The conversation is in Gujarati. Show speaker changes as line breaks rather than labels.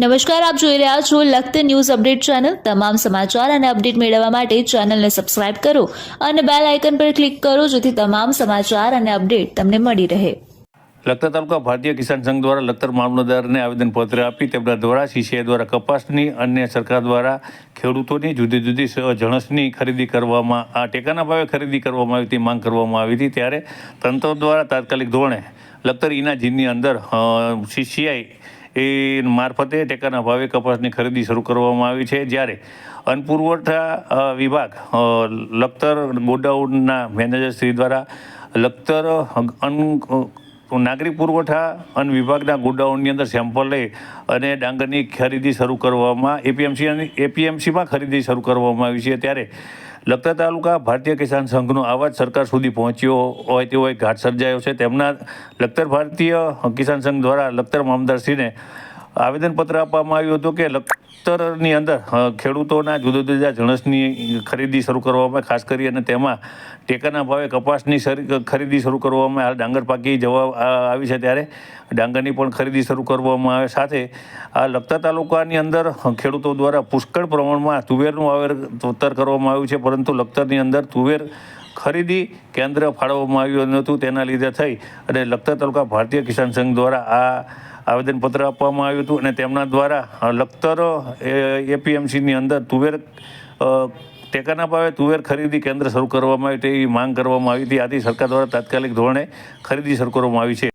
નમસ્કાર, આપ જોઈ રહ્યા છો લખત ન્યૂઝ અપડેટ ચેનલ. તમામ સમાચાર અને અપડેટ મેળવવા માટે ચેનલને સબસ્ક્રાઇબ કરો અને બેલ આઇકન પર ક્લિક કરો જેથી તમામ સમાચાર અને અપડેટ તમને મળી રહે.
લખતર તાલુકા ભારતીય કિસાન સંઘ દ્વારા લખતર મામલતદારને આવેદનપત્ર આપી તેમના દ્વારા સીસીઆઈ દ્વારા કપાસની અને સરકાર દ્વારા ખેડૂતોની જુદી જુદી જણસની ખરીદી કરવામાં, આ ટેકાના ભાવે ખરીદી કરવામાં આવી હતી, માંગ કરવામાં આવી હતી. ત્યારે તંત્ર દ્વારા તાત્કાલિક ધોરણે લખતર ઈના જીનની અંદર સીસીઆઈ એ મારફતે ટેકાના ભાવે કપાસની ખરીદી શરૂ કરવામાં આવી છે. જ્યારે અન્ન પુરવઠા વિભાગ લખતર ગોડાઉનના મેનેજર શ્રી દ્વારા લખતર અન્ન નાગરિક પુરવઠા અન્ન વિભાગના ગોડાઉનની અંદર સેમ્પલ લઈ અને ડાંગરની ખરીદી શરૂ કરવામાં, એપીએમસી અને એપીએમસીમાં ખરીદી શરૂ કરવામાં આવી છે. ત્યારે લખતર તાલુકા ભારતીય કિસાન સંઘનો અવાજ સરકાર સુધી પહોંચ્યો હોય તેવો એક ઘાટ સર્જાયો છે. તેમના લખતર ભારતીય કિસાન સંઘ દ્વારા લખતર મામદારશ્રીને આવેદનપત્ર આપવામાં આવ્યું હતું કે લખતરની અંદર ખેડૂતોના જુદા જુદા જણસની ખરીદી શરૂ કરવામાં, ખાસ કરી અને તેમાં ટેકાના ભાવે કપાસની ખરીદી શરૂ કરવામાં, હાલ ડાંગર પાકી જવા આવી છે ત્યારે ડાંગરની પણ ખરીદી શરૂ કરવામાં આવે. સાથે આ લખતર તાલુકાની અંદર ખેડૂતો દ્વારા પુષ્કળ પ્રમાણમાં તુવેરનું વાવેતર કરવામાં આવ્યું છે, પરંતુ લખતરની અંદર તુવેર ખરીદી કેન્દ્ર ફાળવવામાં આવ્યું નહોતું તેના લીધે થઈ. અને લખતર તાલુકા ભારતીય કિસાન સંઘ દ્વારા આ આવેદનપત્ર આપવામાં આવ્યું હતું અને તેમના દ્વારા લખતરો એપીએમસીની અંદર તુવેર ટેકાના ભાવે તુવેર ખરીદી કેન્દ્ર શરૂ કરવામાં આવ્યું તેવી માંગ કરવામાં આવી હતી. આથી સરકાર દ્વારા તાત્કાલિક ધોરણે ખરીદી શરૂ કરવામાં આવી છે.